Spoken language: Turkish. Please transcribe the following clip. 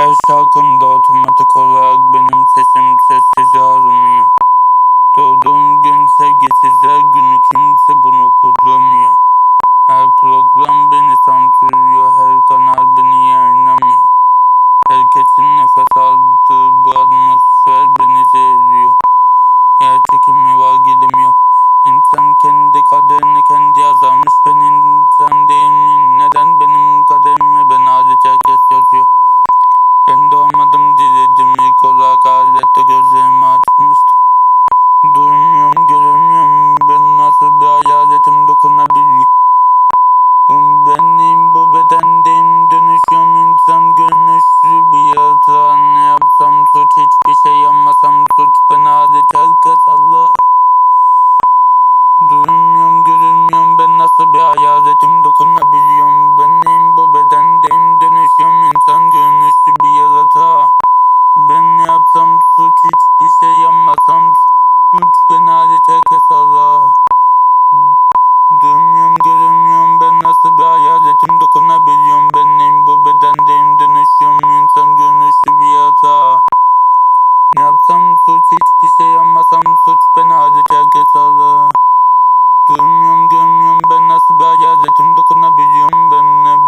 Her şarkımda otomatik olarak benim sesim sessize alınıyor. Doğduğum gün sevgisizler günü kimse bunu kutlamıyor. Her program beni sansürlüyor, her kanal beni yayınlamıyor. Herkesin nefes aldığı bu atmosfer beni zehirliyor. Yer çekimi hayaletim dokunabiliyor. Benim bu bedendeyim dönüşüyorum insan görünüşlü bir yaratığa Ne yapsam suç hiçbir şey yapmasam suç. Ben herkes Allah Duymuyorum görünmüyorum. Ben nasıl bir hayaletim? Dokunabiliyorum. Benim bu bedendeyim dönüşüyorum insan görünüşlü bir yaratığa Ben ne yapsam suç hiçbir şey yapmasam suç. Ben hariç herkes hayaletim dokunabiliyorum Ben ne